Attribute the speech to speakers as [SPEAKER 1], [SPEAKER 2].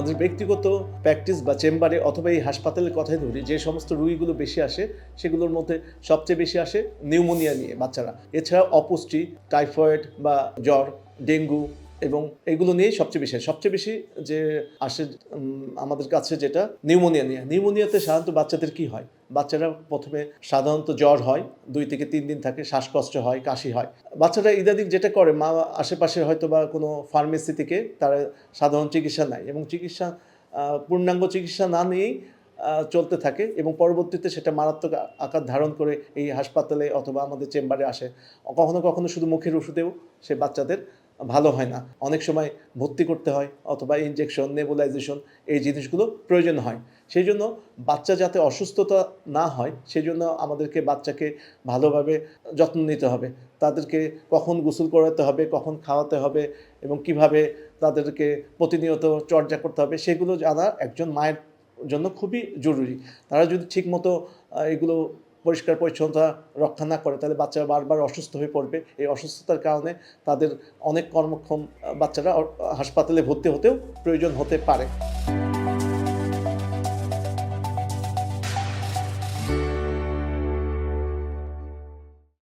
[SPEAKER 1] আমাদের ব্যক্তিগত প্র্যাকটিস বা চেম্বারে অথবা এই হাসপাতালের কথাই ধরি, যে সমস্ত রুগীগুলো বেশি আসে, সেগুলোর মধ্যে সবচেয়ে বেশি আসে নিউমোনিয়া নিয়ে বাচ্চারা। এছাড়া অপুষ্টি টাইফয়েড বা জ্বর, ডেঙ্গু এবং এগুলো নিয়েই সবচেয়ে বেশি। সবচেয়ে বেশি যে আসে আমাদের কাছে যেটা নিউমোনিয়া নিয়ে। নিউমোনিয়াতে সাধারণত বাচ্চাদের কি হয়? বাচ্চারা প্রথমে সাধারণত জ্বর হয়, দুই থেকে তিন দিন থাকে, শ্বাসকষ্ট হয়, কাশি হয়। বাচ্চারা ইদানিং যেটা করে, মা আশেপাশে হয়তো বা কোনো ফার্মেসি থেকে তারা সাধারণ চিকিৎসা নেয় এবং চিকিৎসা পূর্ণাঙ্গ চিকিৎসা না নিয়েই চলতে থাকে এবং পরবর্তীতে সেটা মারাত্মক আকার ধারণ করে এই হাসপাতালে অথবা আমাদের চেম্বারে আসে। কখনো কখনো শুধু মুখের ওষুধেও সে বাচ্চাদের ভালো হয় না। অনেক সময় ভর্তি করতে হয় অথবা ইনজেকশন নেবুলাইজেশন এই জিনিসগুলো প্রয়োজন হয়। সেই জন্য বাচ্চা যাতে অসুস্থতা না হয় সেই জন্য আমাদেরকে বাচ্চাকে ভালোভাবে যত্ন নিতে হবে। তাদেরকে কখন গোসল করাতে হবে, কখন খাওয়াতে হবে এবং কীভাবে তাদেরকে প্রতিনিয়ত চর্চা করতে হবে, সেগুলো জানা একজন মায়ের জন্য খুবই জরুরি। তারা যদি ঠিকমতো এগুলো পরিষ্কার পরিচ্ছন্নতা রক্ষা না করে, তাহলে বাচ্চারা বারবার অসুস্থ হয়ে পড়বে। এই অসুস্থতার কারণে তাদের অনেক কর্মক্ষম বাচ্চারা হাসপাতালে ভর্তি হতেও প্রয়োজন হতে পারে।